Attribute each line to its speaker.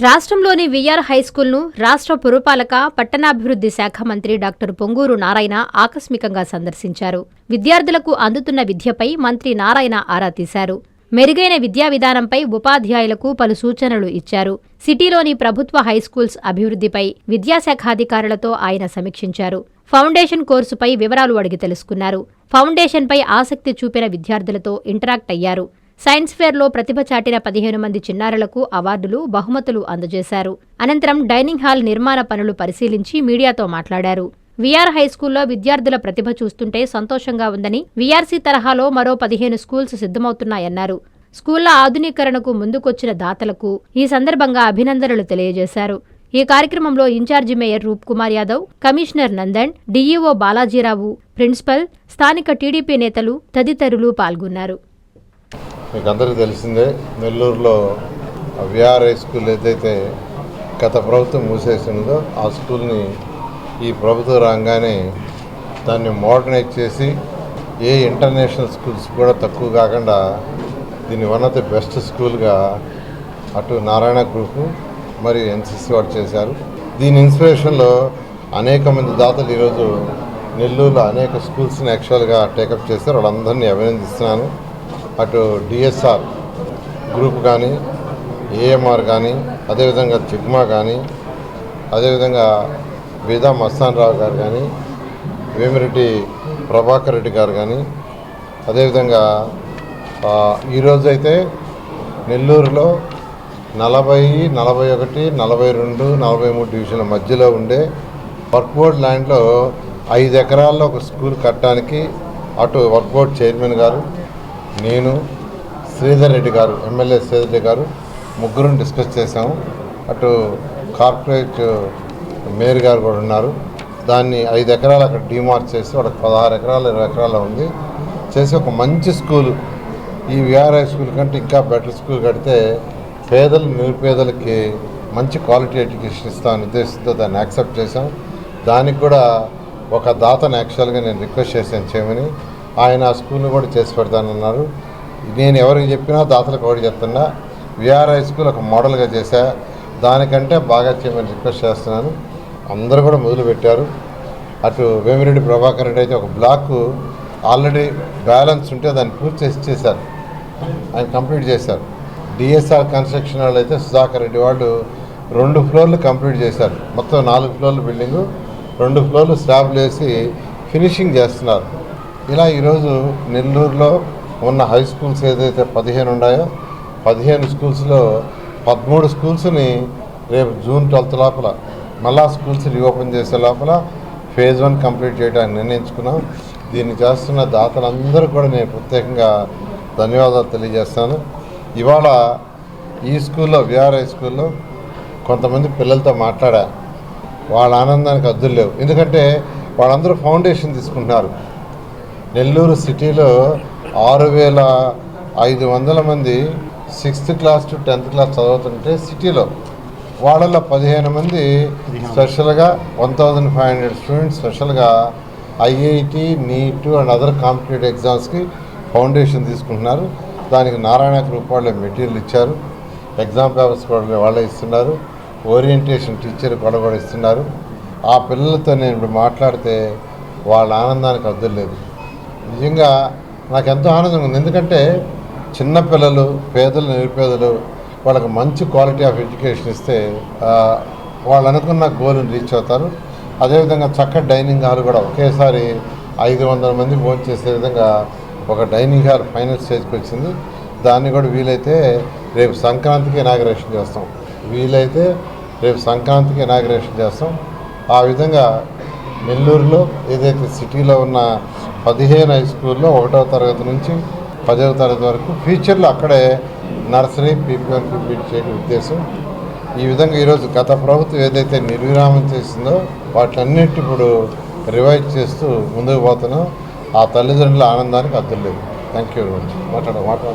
Speaker 1: రాష్ట్రంలోని విఆర్ హైస్కూల్ను రాష్ట్ర పురపాలక పట్టణాభివృద్ధి శాఖ మంత్రి డాక్టర్ పొంగూరు నారాయణ ఆకస్మికంగా సందర్శించారు. విద్యార్థులకు అందుతున్న విద్యపై మంత్రి నారాయణ ఆరా తీశారు. మెరుగైన విద్యా విధానంపై ఉపాధ్యాయులకు పలు సూచనలు ఇచ్చారు. సిటీలోని ప్రభుత్వ హైస్కూల్స్ అభివృద్ధిపై విద్యాశాఖాధికారులతో ఆయన సమీక్షించారు. ఫౌండేషన్ కోర్సుపై వివరాలు అడిగి తెలుసుకున్నారు. ఫౌండేషన్పై ఆసక్తి చూపిన విద్యార్థులతో ఇంటరాక్ట్ అయ్యారు. సైన్స్ ఫేర్లో ప్రతిభ చాటిన పదిహేను మంది చిన్నారులకు అవార్డులు బహుమతులు అందజేశారు. అనంతరం డైనింగ్ హాల్ నిర్మాణ పనులు పరిశీలించి మీడియాతో మాట్లాడారు. విఆర్ హైస్కూల్లో విద్యార్థుల ప్రతిభ చూస్తుంటే సంతోషంగా ఉందని వీఆర్సీ తరహాలో మరో పదిహేను స్కూల్స్ సిద్ధమవుతున్నాయన్నారు. స్కూళ్ళ ఆధునీకరణకు ముందుకొచ్చిన దాతలకు ఈ సందర్భంగా అభినందనలు తెలియజేశారు. ఈ కార్యక్రమంలో incharge mayor Roop Kumar Yadav commissioner Nandan DEO Balajirao principal స్థానిక టీడీపీ నేతలు తదితరులు పాల్గొన్నారు.
Speaker 2: మీకు అందరికీ తెలిసిందే నెల్లూరులో విఆర్ఐ స్కూల్ ఏదైతే గత ప్రభుత్వం మూసేసిందో ఆ స్కూల్ని ఈ ప్రభుత్వం రాగానే దాన్ని మోడర్నైజ్ చేసి ఏ ఇంటర్నేషనల్ స్కూల్స్ కూడా తక్కువ కాకుండా దీన్ని వన్ ఆఫ్ ది బెస్ట్ స్కూల్గా అటు నారాయణ గ్రూపు మరియు ఎన్సిసి వాడు చేశారు. దీని ఇన్స్పిరేషన్లో అనేక మంది దాతలు ఈరోజు నెల్లూరులో అనేక స్కూల్స్ని యాక్చువల్గా టేకప్ చేశారు వాళ్ళందరినీ అభినందిస్తున్నాను. అటు డిఎస్ఆర్ గ్రూప్ కానీ ఏఎంఆర్ కానీ అదేవిధంగా చిగ్మా కానీ అదేవిధంగా బీదా మస్తాన్ రావు గారు కానీ వేమిరెడ్డి ప్రభాకర్ రెడ్డి గారు కానీ అదేవిధంగా ఈరోజు అయితే నెల్లూరులో నలభై నలభై ఒకటి నలభై రెండు నలభై మూడు డివిజన్ల మధ్యలో ఉండే వర్క్ బోర్డ్ ల్యాండ్లో ఐదు ఎకరాల్లో ఒక స్కూల్ కట్టడానికి అటు వర్క్ బోర్డ్ చైర్మన్ గారు నేను శ్రీధర్ రెడ్డి గారు ఎమ్మెల్యే శ్రీధర్ రెడ్డి గారు ముగ్గురు డిస్కస్ చేశాము. అటు కార్పొరేట్ మేయర్ గారు కూడా ఉన్నారు. దాన్ని ఐదు ఎకరాలు అక్కడ డిమార్క్ చేసి వాళ్ళకి పదహారు ఎకరాలు ఇరవై ఎకరాలు ఉంది. చేసి ఒక మంచి స్కూల్ ఈ విఆర్ఐ స్కూల్ కంటే ఇంకా బెటర్ స్కూల్ కడితే పేదలు నిరుపేదలకి మంచి క్వాలిటీ ఎడ్యుకేషన్ ఇస్తామని ఉద్దేశంతో దాన్ని యాక్సెప్ట్ చేశాం. దానికి కూడా ఒక దాతను యాక్చువల్గా నేను రిక్వెస్ట్ చేశాను చేయమని ఆయన ఆ స్కూల్ని కూడా చేసి పెడతానన్నారు. నేను ఎవరికి చెప్పినా దాతలకు ఒకటి చెప్తున్నా. విఆర్ఐ స్కూల్ ఒక మోడల్గా చేశా. దానికంటే బాగా చేయమని రిక్వెస్ట్ చేస్తున్నాను. అందరూ కూడా మొదలుపెట్టారు అటు వేమిరెడ్డి ప్రభాకర్ రెడ్డి అయితే ఒక బ్లాక్ ఆల్రెడీ బ్యాలెన్స్ ఉంటే దాన్ని పూర్తి చేసి చేశారు ఆయన కంప్లీట్ చేశారు. డిఎస్ఆర్ కన్స్ట్రక్షన్ వాళ్ళు అయితే సుధాకర్ రెడ్డి వాళ్ళు రెండు ఫ్లోర్లు కంప్లీట్ చేశారు. మొత్తం నాలుగు ఫ్లోర్ల బిల్డింగు రెండు ఫ్లోర్లు స్లాబ్లు వేసి ఫినిషింగ్ చేస్తున్నారు. ఇలా ఈరోజు నెల్లూరులో ఉన్న హై స్కూల్స్ ఏదైతే పదిహేను ఉన్నాయో పదిహేను స్కూల్స్లో పదమూడు స్కూల్స్ని రేపు జూన్ ట్వెల్త్ లోపల మళ్ళా స్కూల్స్ రీఓపెన్ చేసే లోపల ఫేజ్ వన్ కంప్లీట్ చేయడానికి నిర్ణయించుకున్నాం. దీన్ని చేస్తున్న దాతలందరూ కూడా నేను ప్రత్యేకంగా ధన్యవాదాలు తెలియజేస్తాను. ఇవాళ ఈ స్కూల్లో విఆర్ హై స్కూల్లో కొంతమంది పిల్లలతో మాట్లాడా. వాళ్ళ ఆనందానికి అద్దులు లేవు. ఎందుకంటే వాళ్ళందరూ ఫౌండేషన్ తీసుకుంటున్నారు. నెల్లూరు సిటీలో ఆరు వేల ఐదు వందల మంది sixth class to tenth class చదువుతుంటే సిటీలో వాళ్ళలో పదిహేను మంది స్పెషల్గా one thousand five hundred students స్పెషల్గా IIT NEET and other competitive ఎగ్జామ్స్కి ఫౌండేషన్ తీసుకుంటున్నారు. దానికి నారాయణ గ్రూప్ వాళ్ళే మెటీరియల్ ఇచ్చారు. ఎగ్జామ్ పేపర్స్ కూడా వాళ్ళే ఇస్తున్నారు. ఓరియంటేషన్ టీచర్ కూడా కూడా ఇస్తున్నారు. ఆ పిల్లలతో నేను ఇప్పుడు మాట్లాడితే వాళ్ళ ఆనందానికి అర్థం లేదు. నిజంగా నాకు ఎంతో ఆనందంగా ఉంది. ఎందుకంటే చిన్నపిల్లలు పేదలు నిరుపేదలు వాళ్ళకి మంచి క్వాలిటీ ఆఫ్ ఎడ్యుకేషన్ ఇస్తే వాళ్ళు అనుకున్న గోల్ని రీచ్ అవుతారు. అదేవిధంగా చక్కటి డైనింగ్ హాల్ కూడా ఒకేసారి ఐదు వందల మంది భోజనం చేసే విధంగా ఒక డైనింగ్ హాల్ ఫైనల్ స్టేజ్కి వచ్చింది. దాన్ని కూడా వీలైతే రేపు సంక్రాంతికి ఇనాగ్రేషన్ చేస్తాం. వీలైతే రేపు సంక్రాంతికి ఇనాగ్రేషన్ చేస్తాం. ఆ విధంగా నెల్లూరులో ఏదైతే సిటీలో ఉన్న పదిహేను హై స్కూల్లో ఒకటవ తరగతి నుంచి పదవ తరగతి వరకు ఫ్యూచర్లో అక్కడే నర్సరీ పీపీఎన్ కంప్లీట్ చేయడం ఉద్దేశం. ఈ విధంగా ఈరోజు గత ప్రభుత్వం ఏదైతే నిర్విరామం చేసిందో వాటిలన్నిటి ఇప్పుడు రివైజ్ చేస్తూ ముందుకు పోతున్నాం. ఆ తల్లిదండ్రుల ఆనందానికి అర్థం లేదు థ్యాంక్ యూ వెరీ మచ్ మాట్లాడ మాట్లాడ